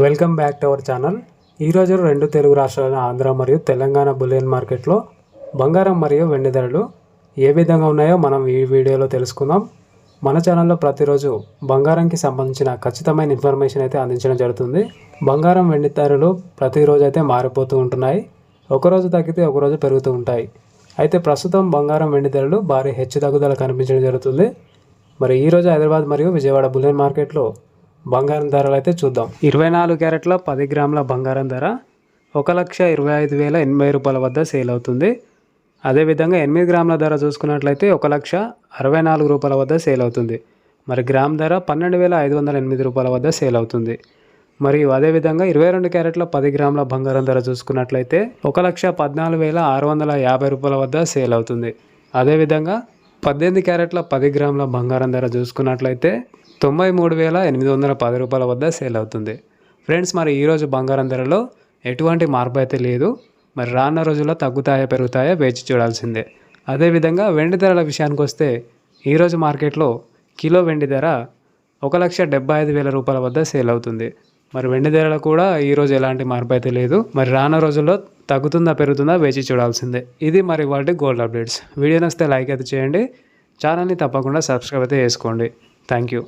Welcome back to our channel. ఈరోజు రెండు తెలుగు రాష్ట్రాలైన ఆంధ్ర మరియు తెలంగాణ బులియన్ మార్కెట్లో బంగారం మరియు వెండి ధరలు ఏ విధంగా ఉన్నాయో మనం ఈ వీడియోలో తెలుసుకుందాం. మన ఛానల్లో ప్రతిరోజు బంగారంకి సంబంధించిన ఖచ్చితమైన ఇన్ఫర్మేషన్ అయితే అందించడం జరుగుతుంది. బంగారం వెండి ధరలు ప్రతిరోజు అయితే మారిపోతూ ఉంటున్నాయి. ఒకరోజు తగ్గితే ఒకరోజు పెరుగుతూ ఉంటాయి. అయితే ప్రస్తుతం బంగారం వెండి ధరలు భారీ హెచ్చు తగ్గుదల కనిపించడం జరుగుతుంది. మరి ఈరోజు హైదరాబాద్ మరియు విజయవాడ బులియన్ మార్కెట్లో బంగారం ధరలు అయితే చూద్దాం. ఇరవై నాలుగు క్యారెట్ల పది గ్రాముల బంగారం ధర ఒక లక్ష ఇరవై ఐదు వేల ఎనభై రూపాయల వద్ద సేల్ అవుతుంది. అదేవిధంగా ఎనిమిది గ్రాముల ధర చూసుకున్నట్లయితే ఒక లక్ష అరవై నాలుగు రూపాయల వద్ద సేల్ అవుతుంది. మరి గ్రామ్ ధర పన్నెండు వేల ఐదు వందల ఎనిమిది రూపాయల వద్ద సేల్ అవుతుంది. మరియు అదేవిధంగా ఇరవై రెండు క్యారెట్ల పది గ్రాముల బంగారం ధర చూసుకున్నట్లయితే ఒక లక్ష పద్నాలుగు వేల ఆరు వందల యాభై రూపాయల వద్ద సేల్ అవుతుంది. అదేవిధంగా పద్దెనిమిది క్యారెట్ల పది గ్రాముల బంగారం ధర చూసుకున్నట్లయితే తొంభై మూడు వేల ఎనిమిది వందల పది రూపాయల వద్ద సేల్ అవుతుంది. ఫ్రెండ్స్ మరి ఈరోజు బంగారం ధరలో ఎటువంటి మార్పు అయితే లేదు. మరి రానున్న రోజుల్లో తగ్గుతాయా పెరుగుతాయా వేచి చూడాల్సిందే. అదేవిధంగా వెండి ధరల విషయానికి వస్తే ఈరోజు మార్కెట్లో కిలో వెండి ధర ఒక లక్ష డెబ్బై ఐదు వేల రూపాయల వద్ద సేల్ అవుతుంది. మరి వెండి ధరలు కూడా ఈరోజు ఎలాంటి మార్పు అయితే లేదు. మరి రానున్న రోజుల్లో తగ్గుతుందా పెరుగుతుందా వేచి చూడాల్సిందే. ఇది మరి వాటి గోల్డ్ అప్డేట్స్. వీడియో నచ్చితే లైక్ అయితే చేయండి. ఛానల్ని తప్పకుండా సబ్స్క్రైబ్ అయితే చేసుకోండి. Thank you.